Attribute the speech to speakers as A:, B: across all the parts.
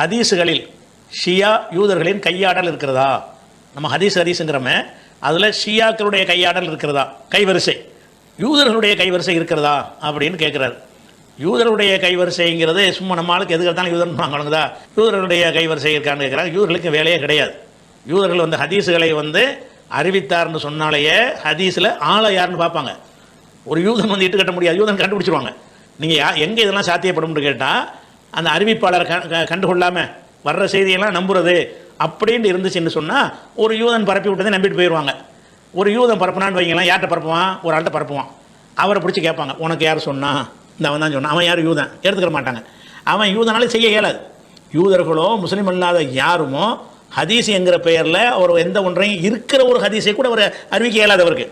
A: ஹதீஸுகளில் ஷியா யூதர்களின் கையாடல் இருக்கிறதா? நம்ம ஹதீஸ் ஹதீஸுங்கிறோமே அதில் ஷியாக்களுடைய கையாடல் இருக்கிறதா? கைவரிசை. யூதர்களுடைய கைவரிசை இருக்கிறதா? அப்படின்னு கேட்குறாரு யூதருடைய கைவரிசைங்கிறது சும்மா நம்ம ஆளுக்கு எதுக்கு எடுத்தாலும் யூதர்னு வாங்கணுங்கதா யூதர்களுடைய கைவரிசை இருக்கான்னு கேட்குறாங்க யூதர்களுக்கு வேலையே கிடையாது. யூதர்கள் வந்து ஹதீஸுகளை வந்து அறிவித்தார்னு சொன்னாலேயே ஹதீஸில் ஆளை யாருன்னு பார்ப்பாங்க. ஒரு யூதன் வந்து இட்டு கட்ட முடியாது. யூதன் கண்டுபிடிச்சிருவாங்க. நீங்கள் யா எங்கே இதெல்லாம் சாத்தியப்படும்னு கேட்டால் அந்த அறிவிப்பாளரை க க- வர்ற செய்தியெல்லாம் நம்புறது அப்படின்னு இருந்துச்சுன்னு சொன்னால் ஒரு யூதன் பரப்பி விட்டதை நம்பிட்டு போயிடுவாங்க ஒரு யூதன் பரப்புனான்னு வைங்களேன் யார்கிட்ட பரப்புவான்? ஒரு ஆள்கிட்ட பரப்புவான். அவரை பிடிச்சி கேட்பாங்க உனக்கு யார் சொன்னா? இந்த அவன் தான் சொன்னான். அவன் யார்? யூதன். எடுத்துக்கிற மாட்டாங்க. அவன் யூதனால செய்ய இயலாது. யூதர்களோ முஸ்லீம் அல்லாத யாருமோ ஹதீஸ் என்கிற பெயரில் அவர் எந்த ஒன்றையும் இருக்கிற ஒரு ஹதீஸை கூட அவர் அறிவிக்க இயலாதவருக்கு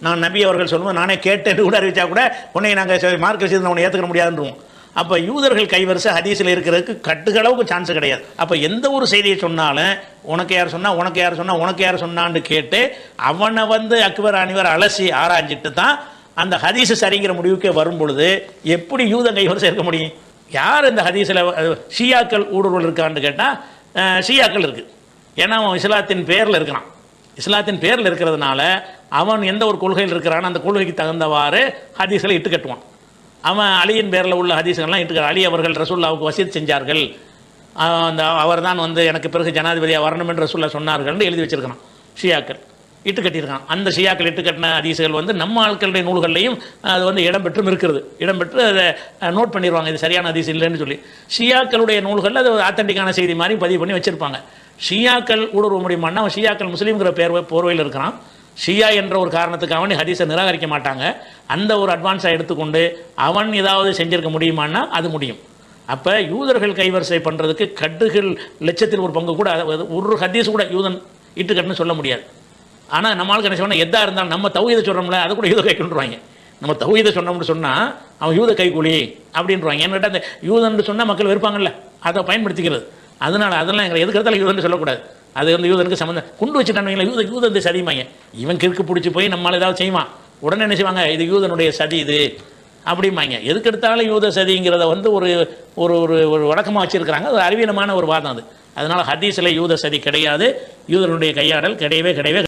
A: நான் நபி அவர்கள் சொல்லுவோம் நானே கேட்டேன்னு கூட அறிவிச்சா கூட உன்னை நாங்கள் மார்க்க செய்து உன்னை ஏற்றுக்க முடியாதுன்றோம் அப்போ யூதர்கள் கைவரிசை ஹதீஸில் இருக்கிறதுக்கு கட்டுகளவுக்கு சான்ஸ் கிடையாது. அப்போ எந்த ஒரு செய்தியை சொன்னாலும் உனக்கு யார் சொன்னால் உனக்கு யார் சொன்னால் உனக்கு யார் சொன்னான்னு கேட்டு அவனை வந்து அக்பர் அணிவர் அலசி ஆராய்ஞ்சிட்டு தான் அந்த ஹதீஸ் சரிங்கிற முடிவுக்கே வரும் பொழுது எப்படி யூத கைவரிசை இருக்க முடியும்? யார் இந்த ஹதீஸில் ஷியாக்கள் ஊடுருவல் இருக்கான்னு கேட்டால் ஷியாக்கள் இருக்குது ஏன்னா அவன் இஸ்லாத்தின் பேரில் இருக்கிறான் இஸ்லாத்தின் பேரில் இருக்கிறதுனால அவன் எந்த ஒரு கொள்கையில் இருக்கிறானோ அந்த கொள்கைக்கு தகுந்தவாறு ஹதீஸில் இட்டு கட்டுவான். அவன் அலியின் பேரில் உள்ள ஹதீஸ்கள்லாம் இட்டு அலி அவர்கள் ரசூல்லாவுக்கு வசீத் செஞ்சார்கள். அந்த அவர் தான் வந்து எனக்கு பிறகு ஜனாதிபதியாக வரணும் என்று ரசூல்லா சொன்னார்கள்னு எழுதி வச்சிருக்கிறான் ஷியாக்கள் இட்டு கட்டியிருக்கான் அந்த ஷியாக்கள் இட்டு கட்டின ஹதீஸ்கள் வந்து நம்ம ஆட்களுடைய நூல்கள்லையும் அது வந்து இடம்பெற்றும் இருக்கிறது. இடம்பெற்று அதை நோட் பண்ணிடுவாங்க இது சரியான ஹதீஸ் இல்லைன்னு சொல்லி. ஷியாக்களுடைய நூல்களில் அது ஆத்தன்டிக்கான செய்தி மாதிரி பதிவு பண்ணி வச்சிருப்பாங்க. ஷியாக்கள் ஊடுருவ முடியுமான்னா அவன் ஷியாக்கள் முஸ்லீம்ங்கிற பேர் போர்வையில் இருக்கிறான். ஷியா என்ற ஒரு காரணத்துக்காக வேண்டி ஹதீஸை நிராகரிக்க மாட்டாங்க. அந்த ஒரு அட்வான்ஸை எடுத்துக்கொண்டு அவன் ஏதாவது செஞ்சிருக்க முடியுமான்னா அது முடியும். அப்போ யூதர்கள் கைவரிசை பண்ணுறதுக்கு கட்டுகள் லட்சத்தில் ஒரு பங்கு கூட ஒரு ஹதீஸ் கூட யூதன் இட்டுக்கட்டுன்னு சொல்ல முடியாது. ஆனால் நம்மளுக்கு என்ன சொன்னால் எதாக இருந்தாலும் நம்ம தௌஹீதை சொல்கிறோம்ல அது கூட யூத கை கொண்டுருவாங்க நம்ம தௌஹீதை சொன்னோம்னு சொன்னால் அவன் யூத கைக்கூலி அப்படின்றாங்க ஏன்னு கேட்டால் அந்த யூதன்னு சொன்னால் மக்கள் வெறுப்பாங்கல்ல அதை பயன்படுத்திக்கிறது. அதனால் அதெல்லாம் எங்களை எதுக்கிறதால எடுத்தாலும் யூதன்னு சொல்லக்கூடாது. அது வந்து யூதனுக்கு சம்மந்தம் குண்டு வச்சுட்டானுங்களா யூத யூத இந்த சதிமாங்க இவன் கிறுக்கு பிடிச்சி போய் நம்மளால் ஏதாவது செய்வான். உடனே என்ன செய்வாங்க? இது யூதனுடைய சதி இது. அப்படிம்பாங்க. எதுக்கு எடுத்தாலும் யூத சதிங்கிறத வந்து ஒரு ஒரு ஒரு ஒரு வழக்கமாக வச்சுருக்கிறாங்க. அது அறிவியலமான ஒரு வாதம் அது. அதனால் ஹதீஸில் யூத சதி கிடையாது. யூதனுடைய கையாடல் கிடையவே கிடையவே